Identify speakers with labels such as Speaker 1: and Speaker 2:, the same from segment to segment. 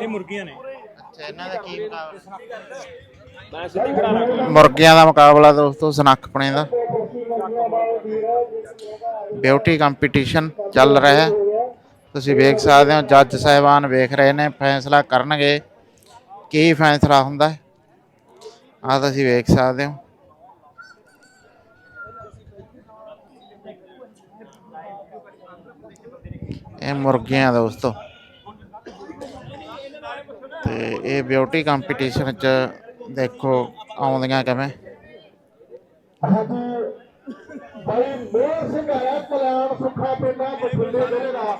Speaker 1: ਇਹ ਮੁਰਗੀਆਂ ਨੇ
Speaker 2: ਅੱਛਾ ਇਹਨਾਂ ਦਾ ਕੀ ਮੁਕਾਬਲਾ ਮੁਰਗੀਆਂ ਦਾ ਮੁਕਾਬਲਾ ਦੋਸਤੋ, ਸਨੱਖਪਣੇ ਦਾ। ਬਿਊਟੀ ਕੰਪੀਟੀਸ਼ਨ ਚੱਲ ਰਿਹਾ ਹੈ। ਤੁਸੀਂ ਵੇਖ ਸਕਦੇ ਹੋ, ਜੱਜ ਸਾਹਿਬਾਨ ਵੇਖ ਰਹੇ ਨੇ, ਫੈਸਲਾ ਕਰਨਗੇ। ਕੀ ਫੈਸਲਾ ਹੁੰਦਾ ਹੈ? ਆ ਤੁਸੀਂ ਵੇਖ ਸਕਦੇ ਹੋ। ਇਹ ਮੁਰਗੀਆਂ ਦੋਸਤੋ। ਤੇ ਇਹ ਬਿਊਟੀ ਕੰਪੀਟੀਸ਼ਨ ਚ ਦੇਖੋ ਆਉਂਦੀਆਂ ਕਿਵੇਂ।
Speaker 3: ਹਾਂਜੀ ਭਾਈ ਮੋਹਨ ਸਿੰਘ ਆਇਆ ਕਲਿਆਣ ਸੁੱਖਾ ਪਿੰਡਾ ਬਠਿੰਡੇ ਜ਼ਿਲ੍ਹੇ ਦਾ।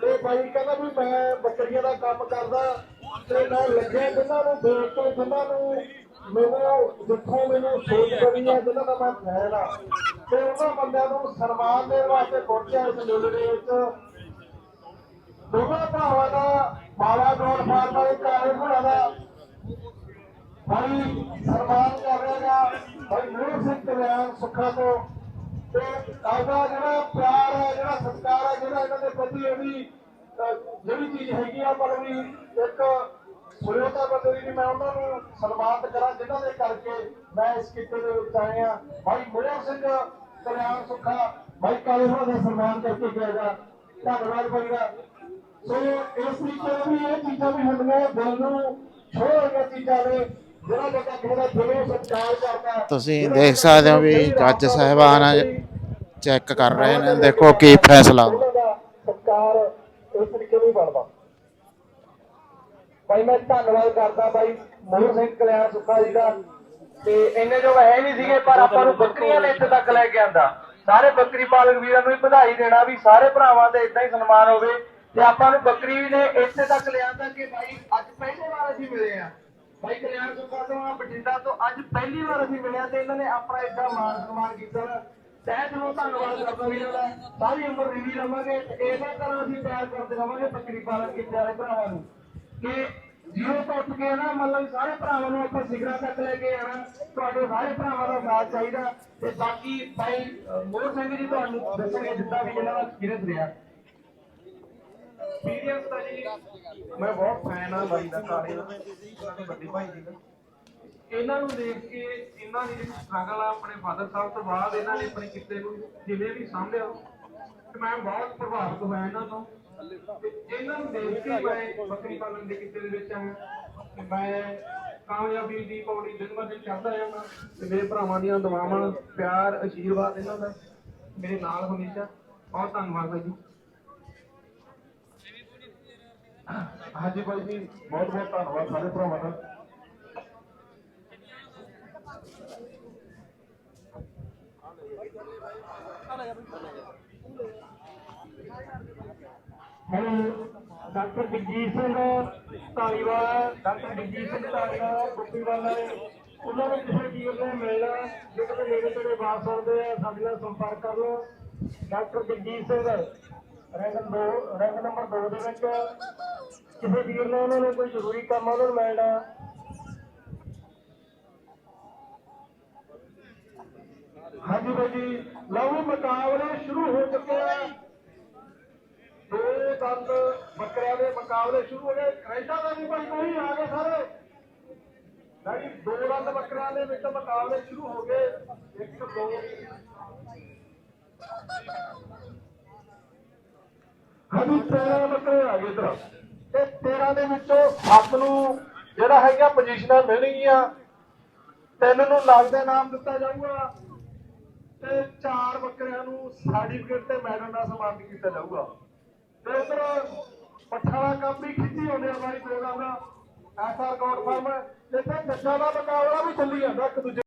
Speaker 3: ਤੇ ਭਾਈ ਕਹਿੰਦਾ ਵੀ ਮੈਂ ਬੱਕਰੀਆਂ ਦਾ ਕੰਮ ਕਰਦਾ। ਤੇ ਮੈਂ ਲੱਗਿਆ ਜਿਨ੍ਹਾਂ ਨੂੰ ਦੇਖ ਕੇ, ਜਿਨ੍ਹਾਂ ਨੂੰ ਮੈਨੂੰ ਜਿੱਥੋਂ ਮੈਨੂੰ ਸੋਚ ਬਣੀ ਆ, ਜਿਨ੍ਹਾਂ ਦਾ ਮੈਂ ਫੈਨ ਆ। ਤੇ ਉਹਨਾਂ ਬੰਦਿਆਂ ਨੂੰ ਸਨਮਾਨ ਦੇਣ ਵਾਸਤੇ ਪਹੁੰਚਿਆ ਇਸ ਮੇਲੇ ਦੇ ਵਿੱਚ। ਦੋਵਾਂ ਭਰਾਵਾਂ ਦਾ ਮਾਲਾ ਗੌਰ ਫਾਰਮ ਵਾਲੇ ਕਾਲੇ ਭਰਾ ਦਾ ਭਾਈ ਸਨਮਾਨ ਕਰ ਭਾਈ ਮੋਹਨ ਸਿੰਘ ਕਲਿਆਣ ਸੁੱਖਾ ਤੋਂ। ਤੇ ਆਗਾ ਜਿਹੜਾ ਪਿਆਰ ਹੈ, ਜਿਹੜਾ ਸਤਿਕਾਰ ਹੈ, ਜਿਹੜਾ ਇਹਨਾਂ ਦੇ ਪ੍ਰਤੀ ਇਹਦੀ ਜਿਹੜੀ ਚੀਜ਼ ਹੈਗੀ ਆ, ਪਰ ਵੀ ਇੱਕ ਸੁਰੇਤਾ ਬੰਦੇ ਦੀ ਮੈਂ ਉਹਨਾਂ ਨੂੰ ਸਨਮਾਨਿਤ ਕਰਾਂ ਜਿਨ੍ਹਾਂ ਦੇ ਕਰਕੇ ਮੈਂ ਇਸ ਕਿੱਤੇ ਦੇ ਵਿੱਚ ਆਏ ਆ ਭਾਈ ਮੋਹਨ ਸਿੰਘ ਕਲਿਆਣ ਸੁੱਖਾ ਭਾਈ ਕਾਲੇ ਭਰਾ ਦਾ ਸਨਮਾਨ ਕਰਕੇ ਗਿਆ ਗਾ ਧੰਨਵਾਦ ਭਾਈ ਦਾ। ਸੋ ਇਸ ਤਰੀਕੇ ਨਾਲ ਵੀ ਇਹ ਚੀਜ਼ਾਂ ਵੀ ਹੁੰਦੀਆਂ ਦਿਲ ਨੂੰ ਛੋਹ ਵਾਲੀਆਂ ਚੀਜ਼ਾਂ ਨੇ
Speaker 2: ਤੁਸੀਂ ਦੇਖ ਸਕਦੇ ਹੋ ਵੀ ਜੱਜ ਸਾਹਿਬਾਨ ਚੈੱਕ ਕਰ ਰਹੇ ਨੇ ਦੇਖੋ ਕੀ ਫੈਸਲਾ।
Speaker 3: ਸਤਿਕਾਰ ਇਸ ਤਰੀਕੇ ਨਾਲ ਹੀ ਬਣਦਾ। ਭਾਈ ਮੈਂ ਧੰਨਵਾਦ ਕਰਦਾ ਬਾਈ ਮੋਹਨ ਸਿੰਘ ਕਲਿਆਣ ਸੁੱਖਾ ਜੀ ਦਾ। ਤੇ ਇੰਨੇ ਜੋ ਹੈ ਨਹੀਂ ਸੀਗੇ, ਪਰ ਆਪਾਂ ਨੂੰ ਬੱਕਰੀਆਂ ਨੇ ਇੱਥੇ ਤੱਕ ਲੈ ਕੇ ਆਂਦਾ। ਸਾਰੇ ਬੱਕਰੀ ਪਾਲਕ ਵੀਰਾਂ ਨੂੰ ਵਧਾਈ ਦੇਣਾ ਵੀ ਸਾਰੇ ਭਰਾਵਾਂ ਦੇ ਇਦਾਂ ਹੀ ਸਨਮਾਨ ਹੋਵੇ। ਤੇ ਆਪਾਂ ਨੂੰ ਬੱਕਰੀ ਨੇ ਇੱਥੇ ਤੱਕ ਲਿਆਂਦਾ ਕਿ ਭਾਈ ਅੱਜ ਪਹਿਲੀ ਵਾਰ ਅਸੀਂ ਮਿਲੇ ਆ। ਭਾਈ ਕਲਿਆਣ ਸੁੱਖਾ ਤੋਂ ਆ, ਬਠਿੰਡਾ ਤੋਂ ਅੱਜ ਪਹਿਲੀ ਵਾਰ ਅਸੀਂ ਮਿਲਿਆ ਤੇ ਇਹਨਾਂ ਨੇ ਆਪਣਾ ਏਡਾ ਮਾਨ ਸਨਮਾਨ ਕੀਤਾ ਨਾ। ਤਹਿ ਦਿਲੋਂ ਧੰਨਵਾਦ ਕਰਦਾ ਵੀਰਾਂ ਦਾ। ਸਾਰੀ ਉਮਰ ਰਿਵੀ ਰਵਾਂਗੇ ਤੇ ਇਸੇ ਤਰ੍ਹਾਂ ਅਸੀਂ ਪਿਆਰ ਕਰਦੇ ਰਵਾਂਗੇ ਬੱਕਰੀ ਪਾਲਣ ਕੇ ਪਿਆਰੇ ਭਰਾਵਾਂ ਨੂੰ। ਕਿ ਜੀਰੋ ਤੋਂ ਉੱਠ ਕੇ ਨਾ ਮਤਲਬ ਸਾਰੇ ਭਰਾਵਾਂ ਨੂੰ ਆਪਾਂ ਸਿਖਰਾਂ ਤੱਕ ਲੈ ਕੇ ਆਣਾ ਤੁਹਾਡੇ ਸਾਰੇ ਭਰਾਵਾਂ ਦਾ ਸਾਥ ਚਾਹੀਦਾ। ਤੇ ਬਾਕੀ ਭਾਈ ਅਹ, ਮੋਹਨ ਸਿੰਘ ਜੀ ਤੁਹਾਨੂੰ ਦੱਸਣਗੇ ਜਿੱਦਾਂ ਵੀ ਇਹਨਾਂ ਦਾ ਐਕਸਪੀਰੀਅੰਸ ਰਿਹਾ। ਐਕਸਪੀਰੀਅੰਸ ਤਾਂ ਜੀ ਮੈਂ ਬਹੁਤ ਫੈਨ ਆ ਬਾਈ ਦਾ ਕਾਲੇ ਦਾ। ਇਹਨਾਂ ਦੇ ਵੱਡੇ ਭਾਈ ਜੀ ਦਾ। ਇਹਨਾਂ ਨੂੰ ਦੇਖ ਕੇ ਇਹਨਾਂ ਦੀ ਜਿਹੜੀ ਸਟਰਗਲ ਆ ਆਪਣੇ ਫਾਦਰ ਸਾਹਿਬ ਤੋਂ ਬਾਅਦ ਇਹਨਾਂ ਨੇ ਆਪਣੇ ਕਿੱਤੇ ਨੂੰ ਜਿਵੇਂ ਵੀ ਸਾਂਭਿਆ ਤੇ ਮੈਂ ਬਹੁਤ ਪ੍ਰਭਾਵਿਤ ਹੋਇਆ ਇਹਨਾਂ ਤੋਂ। ਇਹਨਾਂ ਨੂੰ ਦੇਖ ਕੇ ਮੈਂ ਬੱਕਰੀ ਪਾਲਣ ਦੇ ਕਿੱਤੇ ਦੇ ਵਿੱਚ ਆਇਆ। ਤੇ ਮੈਂ ਕਾਮਯਾਬੀ ਦੀ ਪੌੜੀ ਦਿਨ ਬ ਦਿਨ ਚੜ੍ਹਦਾ ਜਾਂਦਾ ਤੇ ਮੇਰੇ ਭਰਾਵਾਂ ਦੀਆਂ ਦੁਆਵਾਂ, ਪਿਆਰ ਆਸ਼ੀਰਵਾਦ ਇਹਨਾਂ ਦਾ ਮੇਰੇ ਨਾਲ ਹਮੇਸ਼ਾ। ਬਹੁਤ ਧੰਨਵਾਦ ਹੈ ਜੀ। ਹਾਂਜੀ ਭਾਈ ਜੀ, ਬਹੁਤ ਬਹੁਤ ਧੰਨਵਾਦ ਸਾਰੇ ਭਰਾਵਾਂ ਦਾ। Hello, doctor Jagjit Singh Dhaliwal, doctor Jagjit Singh Dhaliwal Guppi ਵਾਲਾ ਉਹਨਾਂ ਨੂੰ ਕਿਸੇ ਚੀਜ਼ ਨੂੰ ਮਿਲਣਾ, ਜਿਹੜੇ ਨੇੜੇ ਤੇੜੇ ਬਾਤ ਸੁਣਦੇ ਆ, ਸਾਡੇ ਨਾਲ ਸੰਪਰਕ ਕਰ ਲਓ। Doctor Jagjit Singh rank 2 rank number 2 ਦੇ ਵਿੱਚ। ਕਿਸੇ ਵੀਰ ਨੇ ਉਹਨਾਂ ਨੂੰ ਕੋਈ ਜ਼ਰੂਰੀ ਕੰਮ ਆ, ਉਹਨਾਂ ਨੂੰ ਮਿਲਣਾ। ਹਾਂਜੀ ਬਾਈ ਜੀ, ਲਓ ਮੁਕਾਬਲੇ ਸ਼ੁਰੂ ਹੋ ਚੁੱਕੇ ਆ। ਦੋ ਦੰਦ ਬੱਕਰਿਆਂ ਦੇ ਮੁਕਾਬਲੇ ਸ਼ੁਰੂ ਹੋ ਗਏ। ਕੈਂਟਾ ਦਾ ਵੀ ਭਾਈ ਕੋਈ ਆ ਗਏ ਸਾਰੇ। ਨਹੀਂ ਦੋ ਦੰਦ ਬੱਕਰਿਆਂ ਦੇ ਵਿੱਚ ਮੁਕਾਬਲੇ ਸ਼ੁਰੂ ਹੋ ਗਏ। ਇੱਕ, ਦੋ। ਹਾਂਜੀ 13 ਬੱਕਰੇ ਆ ਗਏ ਇਧਰ। ਤੇ 13 ਦੇ ਵਿੱਚੋਂ 7 ਨੂੰ ਜਿਹੜਾ ਹੈਗਾ ਪੋਜੀਸ਼ਨਾਂ ਮਿਲਣਗੀਆਂ। ਤਿੰਨ ਨੂੰ ਨਗਦ ਇਨਾਮ ਦਿੱਤਾ ਜਾਊਗਾ। ਤੇ ਚਾਰ ਬੱਕਰਿਆਂ ਨੂੰ ਸਰਟੀਫਿਕੇਟ ਤੇ ਮੈਡਲ ਨਾਲ ਸਨਮਾਨਿਤ ਕੀਤਾ ਜਾਊਗਾ। ਤੇ ਉਧਰ ਪੱਠਾ ਦਾ ਕੰਮ ਵੀ ਖਿੱਚੀ ਆਉਂਦੇ ਆ ਬਾਈ ਪ੍ਰੋਗਰਾਮ ਦਾ ਐਸਆਰ ਗੌਡ ਫਾਰਮ ਜਿੱਥੇ ਨਸ਼ਾ ਦਾ ਮੁਕਾਬਲਾ ਵੀ ਚੱਲੀ ਜਾਂਦਾ ਇੱਕ ਦੂਜੇ